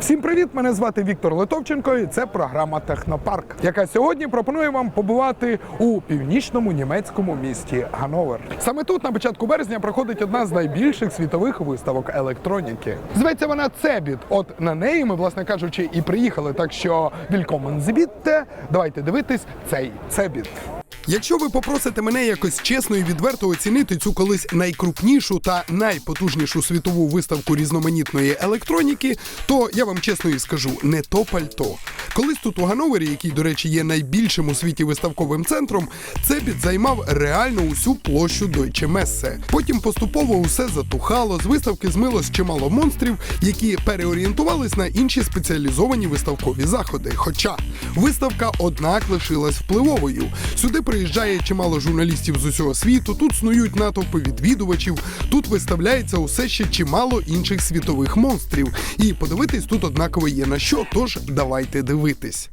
Всім привіт! Мене звати Віктор Литовченко, і це програма Технопарк, яка сьогодні пропонує вам побувати у північному німецькому місті Гановер. Саме тут на початку березня проходить одна з найбільших світових виставок електроніки. Зветься вона Цебіт. От на неї ми, власне кажучи, і приїхали. Так що вількомен звідте. Давайте дивитись цей Цебіт. Якщо ви попросите мене якось чесно і відверто оцінити цю колись найкрупнішу та найпотужнішу світову виставку різноманітної електроніки, то я вам чесно і скажу, не то пальто. Колись тут у Гановері, який, до речі, є найбільшим у світі виставковим центром, Цебіт займав реально усю площу Deutsche Messe. Потім поступово усе затухало, з виставки змилось чимало монстрів, які переорієнтувались на інші спеціалізовані виставкові заходи. Хоча виставка, однак, лишилась впливовою. Сюди приїжджає чимало журналістів з усього світу. Тут снують натовпи відвідувачів. Тут виставляється усе ще чимало інших світових монстрів. І подивитись тут однаково є на що. Тож давайте дивитись.